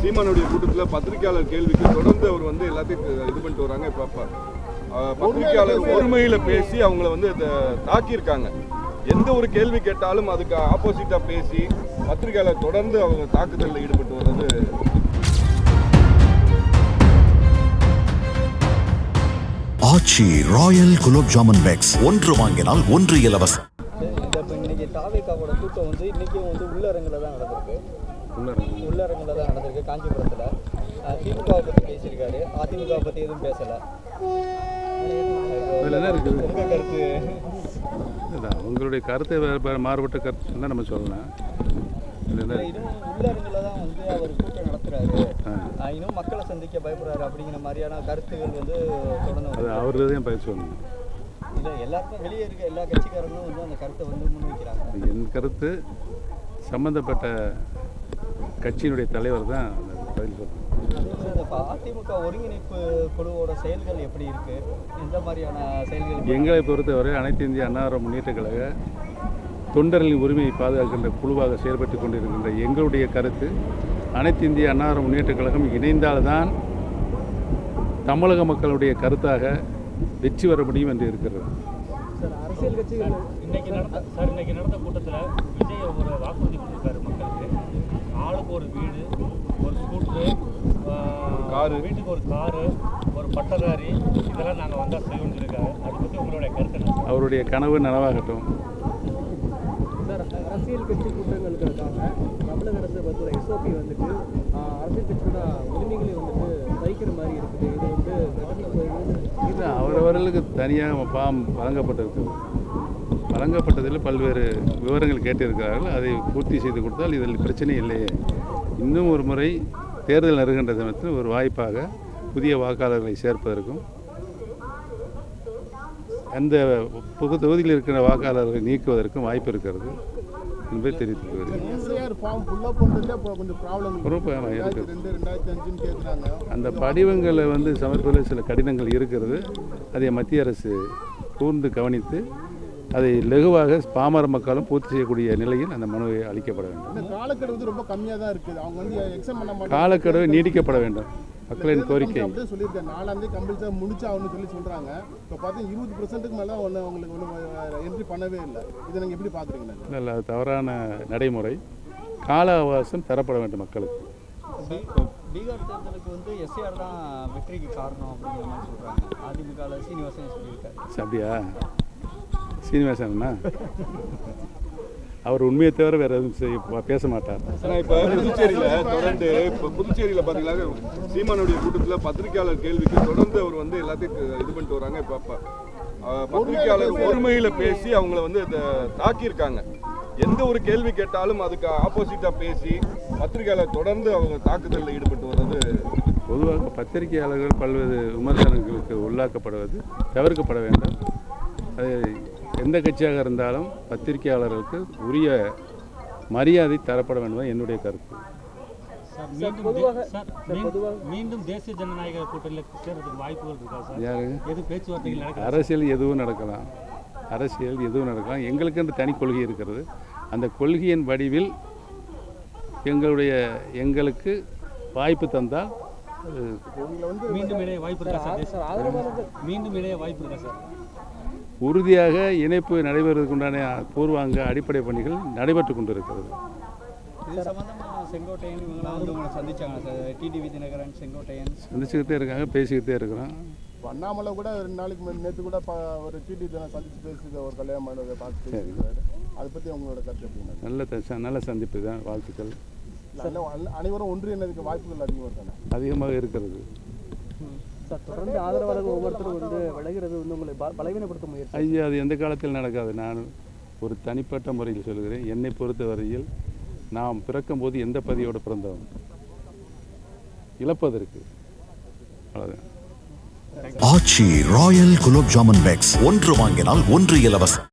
சீமானுடைய கூட்டத்தில் பத்திரிகையாளர் கேள்விக்கு தொடர்ந்து அவர் வந்து எல்லாத்தையும் இது பண்ணிட்டு வராங்க. இப்போ பத்திரிகையாளர் ஒருமையில பேசி அவங்கள வந்து இதை தாக்கியிருக்காங்க. எந்த ஒரு கேள்வி கேட்டாலும் அதுக்கு ஆப்போசிட்டா பேசி பத்திரிகையாளர் தொடர்ந்து அவங்க தாக்குதலில் ஈடுபட்டு வர்றது. Aachi royal gulab jamun packs. ஒன்று வாங்கினால் ஒன்று இலவசம். இந்த இன்னைக்கு தாவேக்காவோட கூட்டம் வந்து இன்னைக்கும் வந்து உள்ளரங்கில் தான் நடந்திருக்கு. உள்ளரங்கில் தான் நடந்திருக்கு காஞ்சிபுரத்தில். திமுகவை பற்றி பேசியிருக்காரு. அதிமுகவை பற்றி எதுவும் பேசலை. அதில் என்ன இருக்குது? உங்கள் கருத்து? இல்லை அவங்களுடைய கருத்தை மாறுபட்ட கருத்து சொன்னால் நம்ம சொல்லலாம் உள்ளரங்கில் தான் வந்து அவர் கூட்டம். ஆஹ் இன்னும் மக்களை சந்திக்க பயப்படுறாரு அப்படிங்கிற மாதிரியான கருத்துகள் வந்து தொடர்ந்து அது வருது. அவர் தான் பதில் சொல்லணும். இல்லை எல்லாருக்கும் வெளியே இருக்க எல்லா கட்சிக்காரங்களும் வந்து அந்த கருத்தை வந்து முன்வைக்கிறாங்க. என் கருத்து சம்பந்தப்பட்ட கட்சியினுடைய தலைவர் தான் பதில் அதிமுக ஒருங்கிணைப்பு குழுவோட செயல்கள் எப்படி இருக்கு? எந்த மாதிரியான செயல்கள் எங்களை பொறுத்தவரை அனைத்து இந்திய அன்னார முன்னேற்ற கழக தொண்டர்களின் உரிமையை பாதுகாக்கின்ற குழுவாக செயல்பட்டு கொண்டிருக்கின்ற எங்களுடைய கருத்து அனைத்து இந்திய அன்னார முன்னேற்ற கழகம் இணைந்தால்தான் தமிழக மக்களுடைய கருத்தாக வெற்றி வர முடியும் என்று இருக்கிறது. அரசியல் கட்சிகள் இன்னைக்கு நடந்த சார் இன்னைக்கு நடந்த கூட்டத்தில் விஜய் ஒரு வாக்குறுதி கொடுத்துருக்காரு மக்களுக்கு. ஆளுக்கு ஒரு வீடு ஒரு ஸ்கூட்ரு காரு. வீட்டுக்கு ஒரு காரு ஒரு பட்டதாரி இதெல்லாம் நாங்கள் வந்தால் செய்வோம்னு சொல்லியிருக்காரு அதை பற்றி உங்களுடைய கருத்து? அவருடைய கனவு நனவாகட்டும். சார் அரசியல் கட்சி கூட்டங்களுக்காக தமிழக அரசு பொறுத்தவரை எஸ்ஓபி வந்துட்டு அரசியல் கட்சியோட உரிமைகளை வந்துட்டு பறிக்கிற மாதிரி இருக்குது. இது வந்து இது அவரவர்களுக்கு தனியாக பாம் வழங்கப்பட்டிருக்கிறது வழங்கப்பட்டதில் பல்வேறு விவரங்கள் கேட்டிருக்கிறார்கள். அதை பூர்த்தி செய்து கொடுத்தால் இதில் பிரச்சனை இல்லையே. இன்னும் ஒரு முறை தேர்தல் நெருங்கின்ற சமயத்தில் ஒரு வாய்ப்பாக புதிய வாக்காளர்களை சேர்ப்பதற்கும் அந்த புது தொகுதியில் இருக்கிற வாக்காளர்களை நீக்குவதற்கும் வாய்ப்பு இருக்கிறது என்பதை அஞ்சுன்னு கேட்குறாங்க அந்த படிவங்களை வந்து சமர்ப்பதில் சில கடினங்கள் இருக்கிறது. அதை மத்திய அரசு கூர்ந்து கவனித்து அதை லகுவாக பாமர மக்களும் பூர்த்தி செய்யக்கூடிய நிலையில் அந்த மனுவை அளிக்கப்பட வேண்டும். இந்த காலக்கெடு வந்து ரொம்ப கம்மியாக தான் இருக்குது. அவங்க வந்து எக்ஸாம் பண்ண மாட்டாங்க. காலக்கெடுவை நீடிக்கப்பட வேண்டும். மக்களின் கோரிக்கை. நாலாம் தேதி கம்பல்சரி முடிச்சாகணும்னு சொல்லி சொல்கிறாங்க இப்போ பார்த்தா இருபது பர்சன்ட்டுக்கு மேலே ஒன்று அவங்களுக்கு ஒன்றும் என்ட்ரி பண்ணவே இல்லை. இதை நீங்கள் எப்படி பார்க்குறீங்க நல்ல தவறான நடைமுறை. கால அவகாசம் தரப்பட வேண்டும் மக்களுக்கு. பீகார் தேர்தலுக்கு வந்து எஸ்ஏஆர் தான் வெற்றிக்கு காரணம் அப்படிங்கிற மாதிரி சொல்றாங்க. அதிமுக சீனிவாசன் சொல்லியிருக்காரு. அப்படியா? சீனிவாசனா அவர் உண்மையை தவிர வேற எதுவும் பேச மாட்டார். ஆனா இப்ப புதுச்சேரியில தொடர்ந்து இப்ப புதுச்சேரியில பாத்தீங்கன்னா சீமானுடைய கூட்டத்தில் பத்திரிகையாளர் கேள்விக்கு தொடர்ந்து அவர் வந்து எல்லாத்தையும் இது பண்ணிட்டு வராங்க இப்ப பத்திரிகையாளர் ஒருமையில பேசி அவங்கள வந்து தாக்கியிருக்காங்க. எந்த ஒரு கேள்வி கேட்டாலும் அதுக்கு ஆப்போசிட்டா பேசி பத்திரிகையாளர் தொடர்ந்து அவங்க தாக்குதலில் ஈடுபட்டு வர்றது பொதுவாக பத்திரிகையாளர்கள் பல்வேறு விமர்சனங்களுக்கு உள்ளாக்கப்படுவது தவிர்க்கப்பட வேண்டும். அது எந்த கட்சியாக இருந்தாலும் பத்திரிகையாளர்களுக்கு உரிய மரியாதை தரப்பட வேண்டும் என்னுடைய கருத்து. மீண்டும் தேசிய ஜனநாயக கூட்டணியில் சேர்றதுக்கு வாய்ப்புகள் இருக்கா சார்? யாரு? எது பேச்சுவார்த்தைகள் நடக்குது அரசியல் எதுவும் நடக்கலாம். அரசியல் எதுவும் நடக்கலாம். எங்களுக்கென்று தனி கொள்கை இருக்கிறது. அந்த கொள்கையின் வடிவில் எங்களுடைய எங்களுக்கு வாய்ப்பு தந்தால் மீண்டும் இணைய வாய்ப்பு இருக்கா சார் மீண்டும் இணைய வாய்ப்பு இருக்கா சார்? உறுதியாக இணைப்பு நடைபெறுவதற்குண்டான பூர்வாங்க அடிப்படை பணிகள் நடைபெற்று கொண்டிருக்கிறது. சந்திச்சுக்கிட்டே இருக்காங்க பேசிக்கிட்டே இருக்கிறோம் அண்ணாமலை கூட ரெண்டு நாளைக்கு முன்னாடி நேற்று கூட ப- ஒரு டிடி தினம் சந்திச்சு பேசி ஒரு கல்யாணம் பண்ணதை பார்த்து பேசியிருக்காரு அதை பற்றி உங்களோட கருத்து எப்படின்னா நல்ல நல்ல சந்திப்பு தான் வாழ்த்துக்கள். அனைவரும் ஒன்றியனதுக்கு வாய்ப்புகள் அதிகமாக இருக்காங்க அதிகமாக இருக்கிறது. சார் தொடர்ந்து ஆதரவாளர்கள் ஒவ்வொருத்தரும் வந்து விலகிறது வந்து உங்களை பலவீனப்படுத்த முயற்சி. ஐயா அது எந்த காலத்தில் நடக்காது. நான் ஒரு தனிப்பட்ட முறையில் சொல்கிறேன். என்னை பொறுத்தவரையில் நாம் பிறக்கும்போது எந்த பதியோடு பிறந்தோம்? இழப்பதற்கு அவ்வளோதான் ஆச்சி ராயல் குலோப் ஜாமுன் பேக்ஸ். ஒன்று வாங்கினால் ஒன்று இலவசம்.